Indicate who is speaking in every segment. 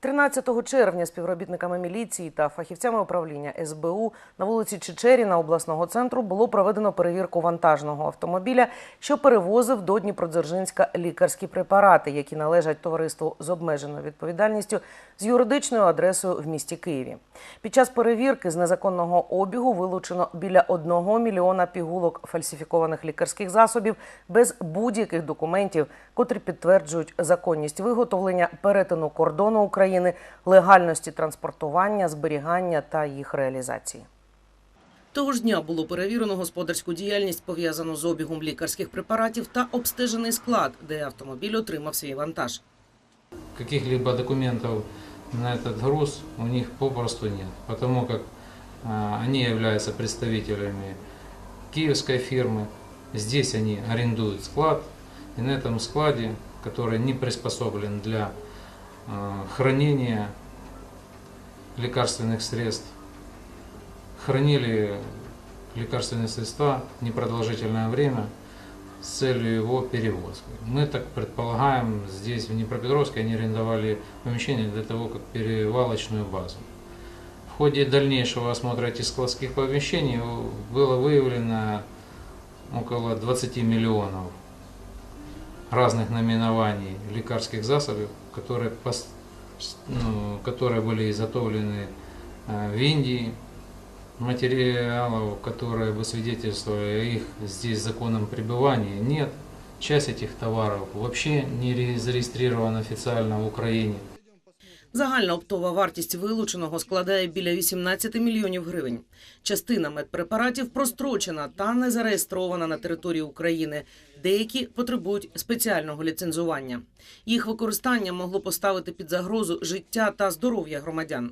Speaker 1: 13 червня співробітниками міліції та фахівцями управління СБУ на вулиці Чечеріна обласного центру було проведено перевірку вантажного автомобіля, що перевозив до Дніпродзержинська лікарські препарати, які належать товариству з обмеженою відповідальністю з юридичною адресою в місті Києві. Під час перевірки з незаконного обігу вилучено біля 1 мільйона пігулок фальсифікованих лікарських засобів без будь-яких документів, котрі підтверджують законність виготовлення, перетину кордону України, легальності транспортування, зберігання та їх реалізації. Того ж дня було перевірено господарську діяльність, пов'язану з обігом лікарських препаратів та обстежений склад, де автомобіль отримав свій вантаж.
Speaker 2: каких-либо документов на этот груз у них попросту нет, потому как а, они являются представителями киевской фирмы. Здесь они арендуют склад, и на этом складе, который не приспособлен для а, хранения лекарственных средств, хранили лекарственные средства непродолжительное время с целью его перевозки. Мы так предполагаем, здесь в Днепропетровске они арендовали помещение для того, как перевалочную базу. В ходе дальнейшего осмотра этих складских помещений было выявлено около 20 миллионов разных наименований лекарских засобов, которые, ну, которые были изготовлены э, в Индии, материалов, которые бы свидетельствовали о их здесь законном пребывании, нет. Часть этих товаров вообще не ре- зарегистрирована официально в Украине.
Speaker 1: Загальна оптова вартість вилученого складає біля 18 мільйонів гривень. Частина медпрепаратів прострочена та не зареєстрована на території України. Деякі потребують спеціального ліцензування. Їх використання могло поставити під загрозу життя та здоров'я громадян.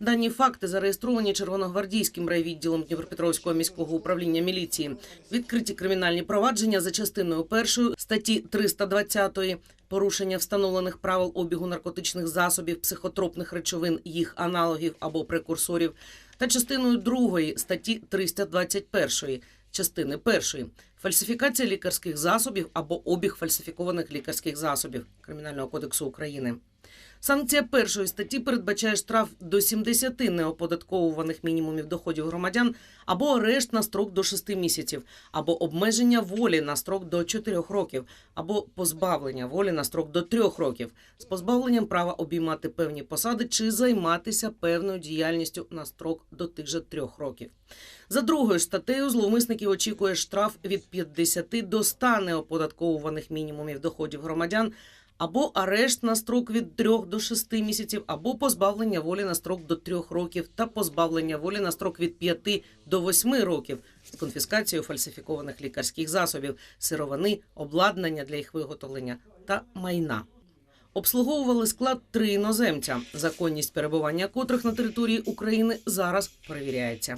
Speaker 1: Дані факти зареєстровані червоногвардійським райвідділом Дніпропетровського міського управління міліції. Відкриті кримінальні провадження за частиною першої статті 320 порушення встановлених правил обігу наркотичних засобів, психотропних речовин, їх аналогів або прекурсорів, та частиною другої статті 321 частини першої фальсифікація лікарських засобів або обіг фальсифікованих лікарських засобів Кримінального кодексу України. Санкція першої статті передбачає штраф до 70 неоподатковуваних мінімумів доходів громадян або арешт на строк до 6 місяців, або обмеження волі на строк до 4 років, або позбавлення волі на строк до 3 років з позбавленням права обіймати певні посади чи займатися певною діяльністю на строк до тих же 3 років. За другою статтею зловмисників очікує штраф від 50 до 100 неоподатковуваних мінімумів доходів громадян або арешт на строк від 3 до 6 місяців, або позбавлення волі на строк до 3 років та позбавлення волі на строк від 5 до 8 років з конфіскацією фальсифікованих лікарських засобів, сировини, обладнання для їх виготовлення та майна. Обслуговували склад три іноземця, законність перебування котрих на території України зараз перевіряється.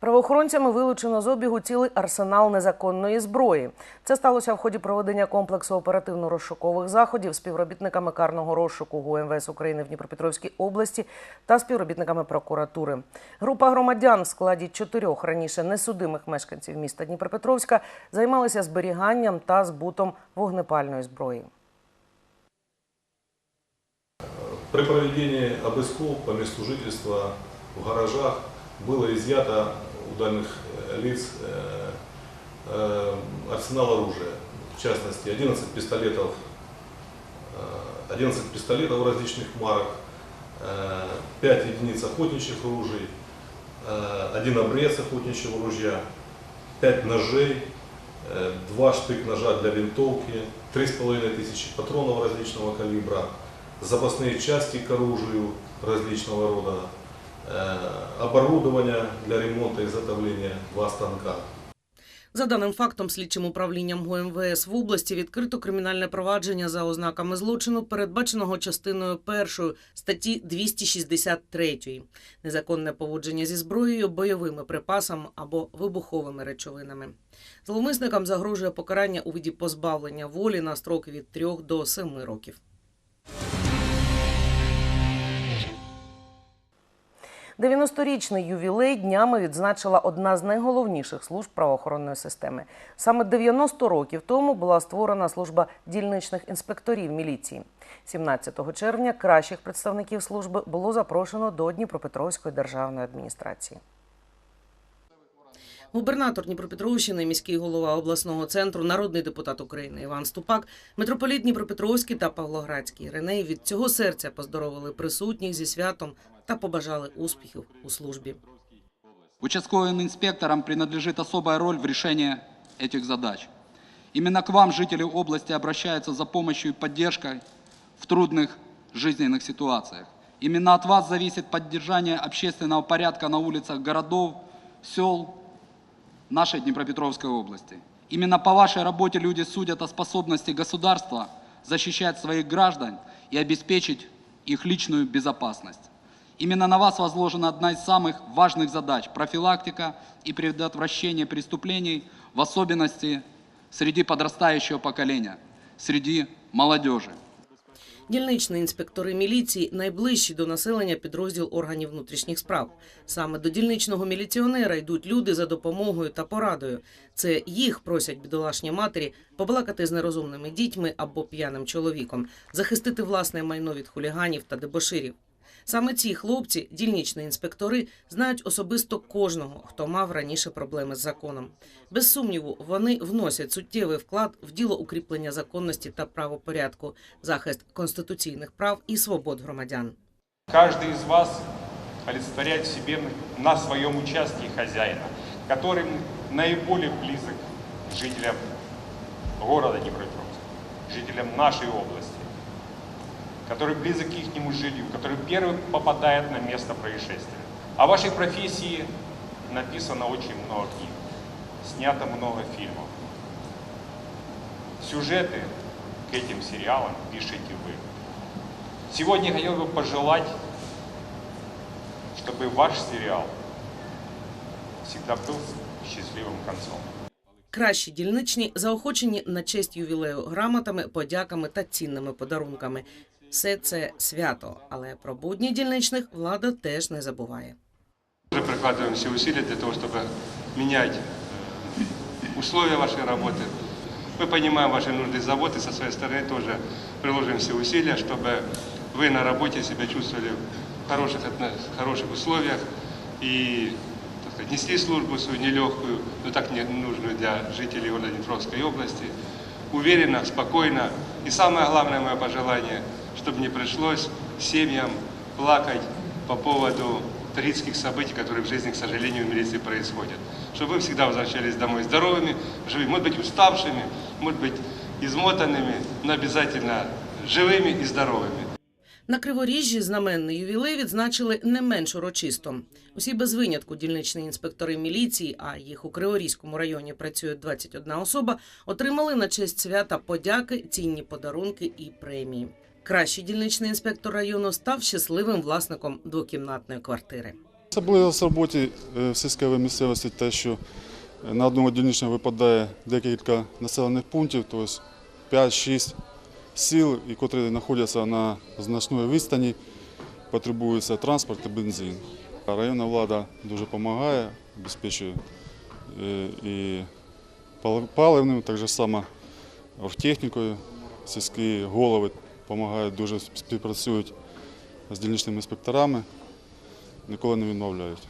Speaker 1: Правоохоронцями вилучено з обігу цілий арсенал незаконної зброї. Це сталося в ході проведення комплексу оперативно-розшукових заходів співробітниками карного розшуку ГУМВС України в Дніпропетровській області та співробітниками прокуратури. Група громадян в складі чотирьох раніше несудимих мешканців міста Дніпропетровська займалися зберіганням та збутом вогнепальної зброї.
Speaker 3: При проведении обысков по месту жительства в гаражах было изъято у данных э, лиц э, э, арсенал оружия. В частности, 11 пистолетов, э, 11 пистолетов различных марок, э, 5 единиц охотничьих ружей, один обрез охотничьего ружья, 5 ножей, э, 2 штык-ножа для винтовки, 3,5 тысячи патронов различного калибра, запасные части к оружию различного рода, оборудование для ремонта и изготовления два станка.
Speaker 1: За даним фактом, слідчим управлінням ГУМВС в області відкрито кримінальне провадження за ознаками злочину, передбаченого частиною першої статті 263 незаконне поводження зі зброєю, бойовими припасами або вибуховими речовинами. Зловмисникам загрожує покарання у виді позбавлення волі на строки від 3 до 7 років. Дев'яносторічний ювілей днями відзначила одна з найголовніших служб правоохоронної системи. Саме 90 років тому була створена служба дільничних інспекторів міліції. 17 червня кращих представників служби було запрошено до Дніпропетровської державної адміністрації. Губернатор Дніпропетровщини, міський голова обласного центру, народний депутат України Іван Ступак, митрополіт Дніпропетровський та Павлоградський Реней від цього серця поздоровили присутніх зі святом та побажали успіхів у службі.
Speaker 4: Участковым инспекторам принадлежит особая роль в решении этих задач. Именно к вам жители области обращаются за помощью и поддержкой в трудных жизненных ситуациях. Именно от вас зависит поддержание общественного порядка на улицах городов, сел нашей Днепропетровской области. Именно по вашей работе люди судят о способности государства защищать своих граждан и обеспечить их личную безопасность. Именно на вас возложена одна из самых важных задач – профилактика и предотвращение преступлений, в особенности среди подрастающего поколения, среди молодежи.
Speaker 1: Дільничні інспектори міліції найближчі до населення підрозділ органів внутрішніх справ. Саме до дільничного міліціонера йдуть люди за допомогою та порадою. Це їх просять бідолашні матері побалакати з нерозумними дітьми або п'яним чоловіком, захистити власне майно від хуліганів та дебоширів. Саме ці хлопці, дільничні інспектори, знають особисто кожного, хто мав раніше проблеми з законом. Без сумніву, вони вносять суттєвий вклад в діло укріплення законності та правопорядку, захист конституційних прав і свобод громадян.
Speaker 5: Каждый из вас олицетворяет в себе на своем участке хозяина, который наиболее близок жителям города Днепропетровска, жителям нашей области, который близок к их жилью, который первый попадает на место происшествия. О вашей профессии написано очень много книг, снято много фильмов. Сюжеты к этим сериалам пишете вы. Сегодня я хотел бы пожелать, чтобы ваш сериал всегда был с счастливым концом.
Speaker 1: Кращі дільничні заохочені на честь ювілею грамотами, подяками та цінними подарунками. Все це свято, але про будні дільничних влада теж не забуває.
Speaker 5: Мы прикладываем все усилия для того, чтобы менять э, условия вашей работы. Мы понимаем ваши нужды и заботы, со своей стороны тоже приложим все усилия, чтобы вы на работе себя чувствовали в хороших, отно- хороших условиях и так сказать, несли службу свою нелегкую, но так не нужную для жителей города Днепровской области, уверенно, спокойно. И самое главное мое пожелание, чтобы не пришлось семьям плакать по поводу трагических событий, которые в жизни, к сожалению, в милиции происходят. Чтобы вы всегда возвращались домой здоровыми, живыми, может быть, уставшими, может быть, измотанными, но обязательно живыми и здоровыми.
Speaker 1: На Криворіжжі знаменний ювілей відзначили не менш урочисто. Усі без винятку дільничні інспектори міліції, а їх у Криворізькому районі працює 21 особа, отримали на честь свята подяки, цінні подарунки і премії. Кращий дільничний інспектор району став щасливим власником двокімнатної квартири.
Speaker 6: Особливість в роботі е, в сільській місцевості те, що на одного дільничного випадає декілька населених пунктів, тобто 5-6 сіл, і котрі знаходяться на значної відстані, потребується транспорт і бензин. Районна влада дуже допомагає, обезпечує е, і паливним, так само технікою. Сільські голови допомагають, дуже співпрацюють з дільничними інспекторами ніколи не відмовляють.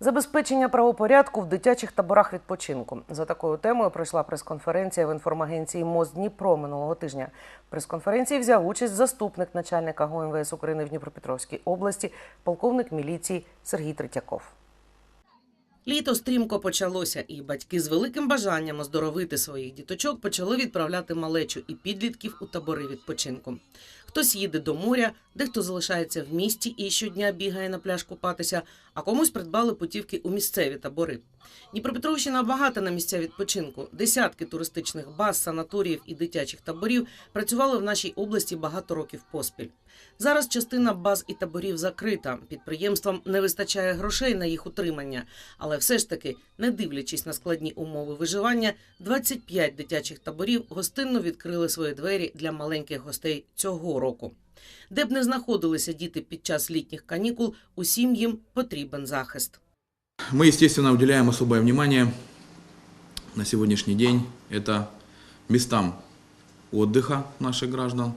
Speaker 1: Забезпечення правопорядку в дитячих таборах відпочинку за такою темою пройшла прес-конференція в інформагенції МОЗ Дніпро минулого тижня. В прес-конференції взяв участь заступник начальника ГУМВС України в Дніпропетровській області, полковник міліції Сергій Третьяков. Літо стрімко почалося, і батьки з великим бажанням оздоровити своїх діточок почали відправляти малечу і підлітків у табори відпочинку. Хтось їде до моря, дехто залишається в місті і щодня бігає на пляж купатися, а комусь придбали путівки у місцеві табори. Дніпропетровщина багата на місця відпочинку. Десятки туристичних баз, санаторіїв і дитячих таборів працювали в нашій області багато років поспіль. Зараз частина баз і таборів закрита. Підприємствам не вистачає грошей на їх утримання, але все ж таки, не дивлячись на складні умови виживання, 25 дитячих таборів гостинно відкрили свої двері для маленьких гостей цього року. Де б не знаходилися діти під час літніх канікул, усім їм потрібен захист.
Speaker 7: Мы, естественно, уделяем особое внимание на сегодняшний день это местам отдыха наших граждан,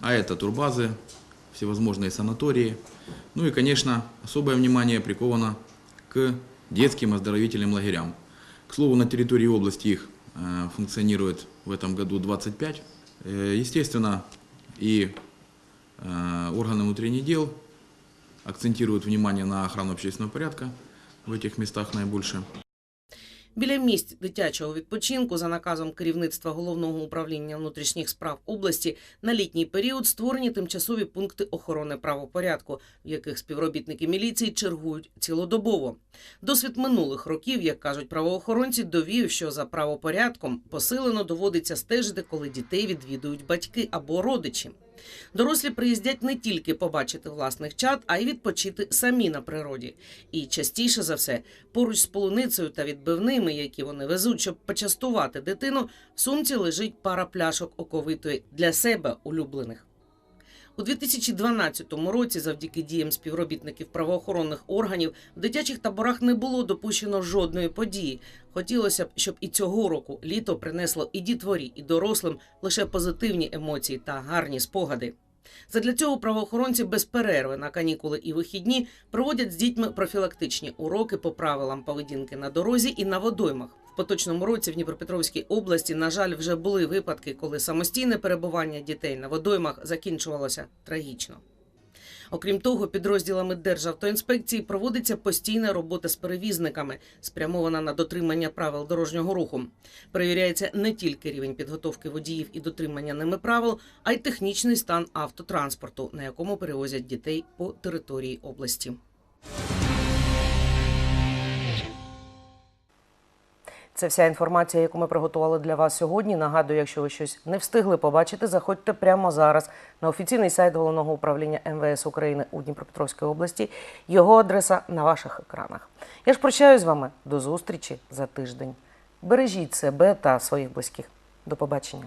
Speaker 7: а это турбазы, всевозможные санатории. Ну и, конечно, особое внимание приковано к детским оздоровительным лагерям. К слову, на территории области их э, функционирует в этом году 25. Э, Естественно, и э, органы внутренних дел акцентируют внимание на охрану общественного порядка в этих местах наибольше.
Speaker 1: Біля місць дитячого відпочинку за наказом керівництва головного управління внутрішніх справ області на літній період створені тимчасові пункти охорони правопорядку, в яких співробітники міліції чергують цілодобово. Досвід минулих років, як кажуть правоохоронці, довів, що за правопорядком посилено доводиться стежити, коли дітей відвідують батьки або родичі. Дорослі приїздять не тільки побачити власних чад, а й відпочити самі на природі. І частіше за все, поруч з полуницею та відбивними, які вони везуть, щоб почастувати дитину, в сумці лежить пара пляшок оковитої для себе улюблених. У 2012 році, завдяки діям співробітників правоохоронних органів, в дитячих таборах не було допущено жодної події. Хотілося б, щоб і цього року літо принесло і дітворі, і дорослим лише позитивні емоції та гарні спогади. Задля цього правоохоронці без перерви на канікули і вихідні проводять з дітьми профілактичні уроки по правилам поведінки на дорозі і на водоймах. Поточному році в Дніпропетровській області, на жаль, вже були випадки, коли самостійне перебування дітей на водоймах закінчувалося трагічно. Окрім того, підрозділами Державтоінспекції проводиться постійна робота з перевізниками, спрямована на дотримання правил дорожнього руху. Перевіряється не тільки рівень підготовки водіїв і дотримання ними правил, а й технічний стан автотранспорту, на якому перевозять дітей по території області. Це вся інформація, яку ми приготували для вас сьогодні. Нагадую, якщо ви щось не встигли побачити, заходьте прямо зараз на офіційний сайт головного управління МВС України у Дніпропетровській області. Його адреса на ваших екранах. Я ж прощаюсь з вами до зустрічі за тиждень. Бережіть себе та своїх близьких. До побачення.